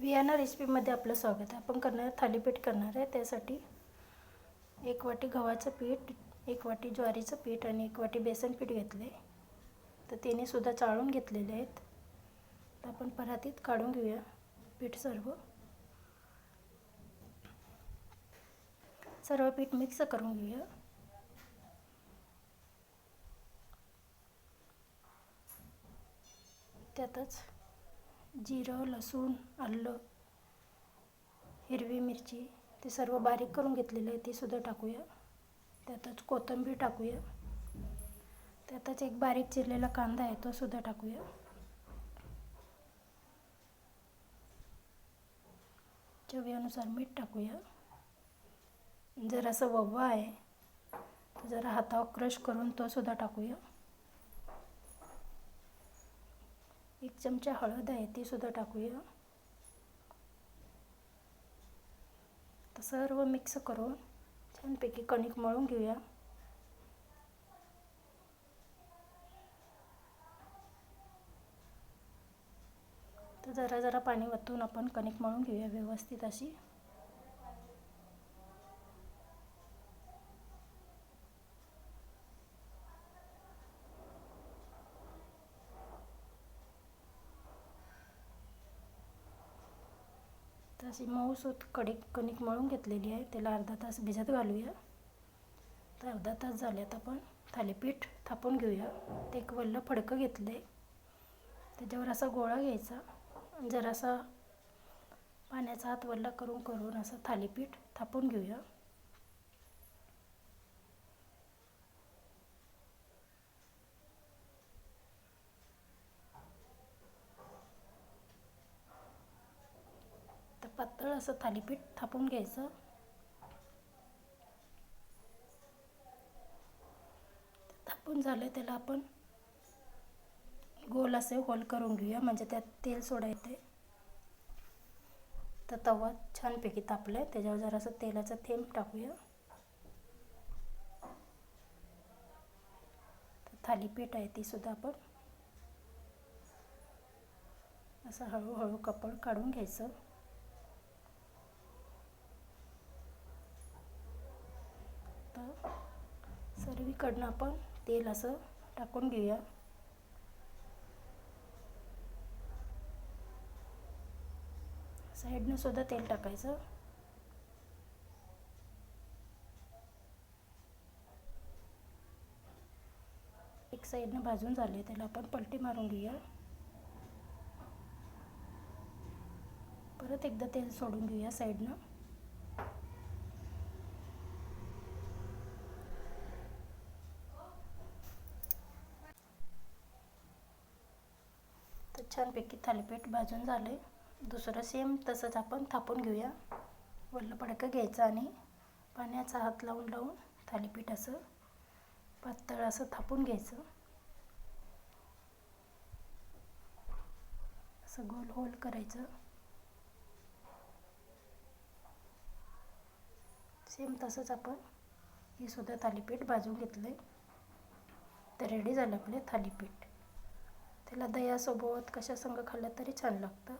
Vienna रेसिपीमध्ये आपलं स्वागत आहे. आपण करणार थालीपीठ करणार आहे. त्यासाठी एक वाटी गव्हाचं पीठ एक वाटी ज्वारीचं पीठ आणि एक वाटी बेसन पीठ घेतले तर त्याने सुद्धा चाळून घेतलेले आहेत. तर आपण परातीत काढून घेऊया पीठ सर्व. सर्व पीठ मिक्स करून घेऊया. त्यातच जिरं लसूण आलं हिरवी मिरची ते सर्व बारीक करून घेतलेलं आहे तेसुद्धा टाकूया. त्यातच कोथिंबीर टाकूया. त्यातच एक बारीक चिरलेला कांदा आहे तो सुद्धा टाकूया. चवीनुसार मीठ टाकूया. जर असं वव्वा आहे जरा हातावर क्रश करून तो सुद्धा टाकूया. एक चमचा हळद आहे ती सुद्धा टाकूया. तर सर्व मिक्स करून छानपैकी कणिक मळून घेऊया. तर जरा जरा पाणी वतून आपण कणिक मळून घेऊया व्यवस्थित अशी. तर अशी मऊसूत कणिक कणिक मळून घेतलेली आहे. त्याला अर्धा तास भिजत घालूया. तर अर्धा तास झाल्यात आपण थालीपीठ थापून घेऊया. ते एक वल्लं फडकं घेतलं आहे त्याच्यावर असा गोळा घ्यायचा. जरासा पाण्याचा हात वल्ला करून करून असं थालीपीठ थापून घेऊया. पातळ असं थालीपीठ थापून घ्यायचं. थापून झालं त्याला आपण गोल असे होल करून घेऊया म्हणजे त्यात तेल सोडा येते. तर तवा छानपैकी तापलं आहे त्याच्यावर जरासं तेलाचा थेंब टाकूया. तर थालीपीठ आहे ती सुद्धा आपण असं हळूहळू कपड काढून घ्यायचं तर सर्वीकडनं आपण तेल असं टाकून घेऊया. साईडनं सुद्धा तेल टाकायचं. एक साईडनं भाजून झाले त्याला आपण पलटी मारून घेऊया. परत एकदा तेल सोडून घेऊया साईडनं. छानपैकी थालीपीठ भाजून झाले दुसरं सेम तसंच आपण थापून घेऊया. वल्लं पडकं घ्यायचं आणि पाण्याचा हात लावून लावून थालीपीठ असं पातळ असं थापून घ्यायचं. असं गोल होल करायचं. सेम तसंच आपण हे सुद्धा थालीपीठ भाजून घेतलं आहे तर रेडी झालं आपले थालीपीठ. त्याला दह्यासोबत कशा संग खाल्लं तरी छान लागतं.